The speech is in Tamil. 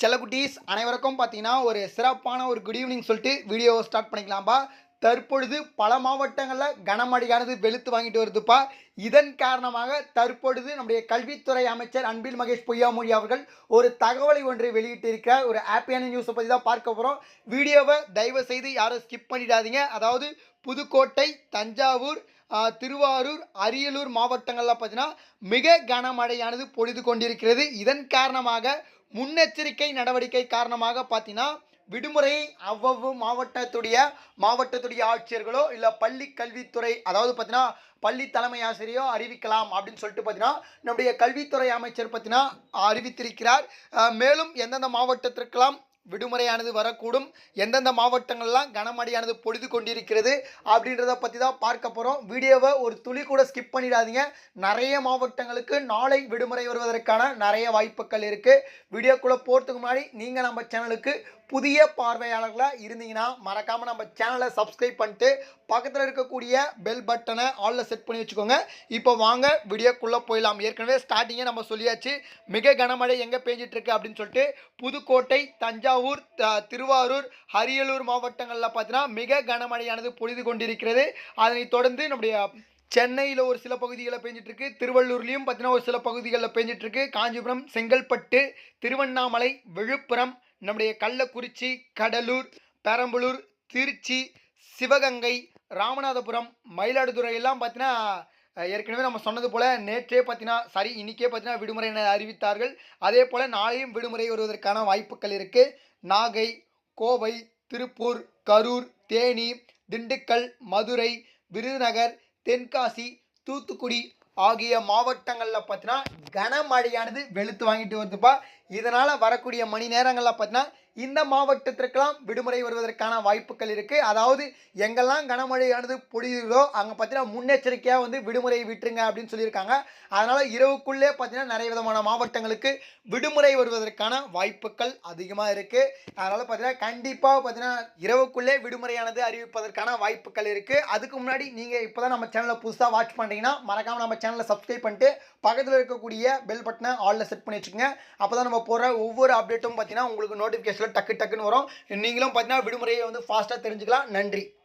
செல்லக்குட்டீஸ் அனைவருக்கும் பார்த்தீங்கன்னா ஒரு சிறப்பான ஒரு குட் ஈவினிங் சொல்லிட்டு வீடியோவை ஸ்டார்ட் பண்ணிக்கலாம்ப்பா தற்பொழுது பல மாவட்டங்களில் கனமழையானது வெளுத்து வாங்கிட்டு வருதுப்பா. இதன் காரணமாக தற்பொழுது நம்முடைய கல்வித்துறை அமைச்சர் அன்பில் மகேஷ் பொய்யாமொழி அவர்கள் ஒரு தகவலை ஒன்றை வெளியிட்டிருக்கிறார். ஒரு ஹாப்பியான நியூஸை பற்றி தான் பார்க்க போகிறோம் வீடியோவை தயவு செய்து யாரும் ஸ்கிப் பண்ணிடாதீங்க. அதாவது புதுக்கோட்டை தஞ்சாவூர் திருவாரூர் அரியலூர் மாவட்டங்களில் பார்த்தீங்கன்னா மிக கனமழையானது பொழுது கொண்டிருக்கிறது. இதன் காரணமாக முன்னெச்சரிக்கை நடவடிக்கை காரணமாக பார்த்தீங்கன்னா விடுமுறையை அவ்வளவு மாவட்டத்துடைய மாவட்டத்துடைய ஆட்சியர்களோ இல்லை பள்ளி கல்வித்துறை அதாவது பார்த்தீங்கன்னா பள்ளி தலைமை ஆசிரியரோ அறிவிக்கலாம் அப்படின்னு சொல்லிட்டு பார்த்தீங்கன்னா நம்முடைய கல்வித்துறை அமைச்சர் பார்த்தீங்கன்னா அறிவித்திருக்கிறார். மேலும் எந்தெந்த மாவட்டத்திற்கெல்லாம் விடுமுறையானது வரக்கூடும். எந்தெந்த மாவட்டங்கள்லாம் கனமழையானது பொழுது கொண்டிருக்கிறது அப்படின்றத பற்றி தான் பார்க்க போகிறோம் வீடியோவை ஒரு துளி கூட ஸ்கிப் பண்ணிடாதீங்க. நிறைய மாவட்டங்களுக்கு நாளை விடுமுறை வருவதற்கான நிறைய வாய்ப்புகள் இருக்குது வீடியோக்குள்ளே போகிறதுக்கு முன்னாடி நீங்கள் நம்ம சேனலுக்கு புதிய பார்வையாளர்களாக இருந்தீங்கன்னா மறக்காமல் நம்ம சேனலை சப்ஸ்கிரைப் பண்ணிட்டு பக்கத்தில் இருக்கக்கூடிய பெல் பட்டனை ஆலில் செட் பண்ணி வச்சுக்கோங்க. இப்போ வாங்க வீடியோக்குள்ளே போயிடலாம். ஏற்கனவே ஸ்டார்டிங்கே நம்ம சொல்லியாச்சு. மிக கனமழை எங்கே பேஞ்சிட்டு இருக்கு அப்படின்னு சொல்லிட்டு புதுக்கோட்டை தஞ்சாவூர் த- திருவாரூர் அரியலூர் மாவட்டங்களில் பார்த்தீங்கன்னா மிக கனமழையானது பொழுது கொண்டிருக்கிறது. அதனைத் தொடர்ந்து நம்முடைய சென்னையில் ஒரு சில பகுதிகளில் பெஞ்சிட்டுருக்கு திருவள்ளூர்லேயும் பார்த்தீங்கன்னா ஒரு சில பகுதிகளில் பெஞ்சிட்டு காஞ்சிபுரம் செங்கல்பட்டு திருவண்ணாமலை விழுப்புரம் நம்முடைய கள்ளக்குறிச்சி கடலூர் பெரம்பலூர் திருச்சி சிவகங்கை ராமநாதபுரம் மயிலாடுதுறை எல்லாம் பார்த்தீங்கன்னா ஏற்கனவே நம்ம சொன்னது போல் நேற்றே பார்த்தீங்கன்னா சரி இன்னைக்கே பார்த்தீங்கன்னா விடுமுறை என அறிவித்தார்கள். அதே போல் நாளையும் விடுமுறை வருவதற்கான வாய்ப்புகள் இருக்குது நாகை கோவை திருப்பூர் கரூர் தேனி திண்டுக்கல் மதுரை விருதுநகர் தென்காசி தூத்துக்குடி ஆகிய மாவட்டங்களில் பார்த்தீங்கன்னா கனமழையானது வெளுத்து வாங்கிட்டு வருதுப்பா. இதனால் வரக்கூடிய மணி நேரங்களில் பார்த்தீங்கன்னா இந்த மாவட்டத்திற்கெல்லாம் விடுமுறை வருவதற்கான வாய்ப்புகள் இருக்குது அதாவது எங்கெல்லாம் கனமழையானது பொழியுதோ அங்கே பார்த்தீங்கன்னா முன்னெச்சரிக்கையாக வந்து விடுமுறை விட்டுருங்க அப்படின்னு சொல்லியிருக்காங்க. அதனால் இரவுக்குள்ளே பார்த்தீங்கன்னா நிறைய விதமான மாவட்டங்களுக்கு விடுமுறை வருவதற்கான வாய்ப்புகள் அதிகமாக இருக்குது அதனால் பார்த்தீங்கன்னா கண்டிப்பாக பார்த்தீங்கன்னா இரவுக்குள்ளே விடுமுறையானது அறிவிப்பதற்கான வாய்ப்புகள் இருக்குது அதுக்கு முன்னாடி நீங்கள் இப்போ தான் நம்ம சேனலை புதுசாக வாட்ச் பண்ணுறீங்கன்னா மறக்காமல் நம்ம சேனலை சப்ஸ்கிரைப் பண்ணிட்டு பக்கத்தில் இருக்கக்கூடிய பெல் பட்டனை ஆலில் செட் பண்ணி வச்சுக்கோங்க. அப்போ தான் நம்ம போகிற ஒவ்வொரு அப்டேட்டும் பார்த்தீங்கன்னா உங்களுக்கு நோட்டிஃபிகேஷன் டக்கு டக்குன்னு வரும். நீங்களும் பார்த்தீங்கன்னா விடுமுறையை வந்து ஃபாஸ்ட்டாக தெரிஞ்சுக்கலாம். நன்றி.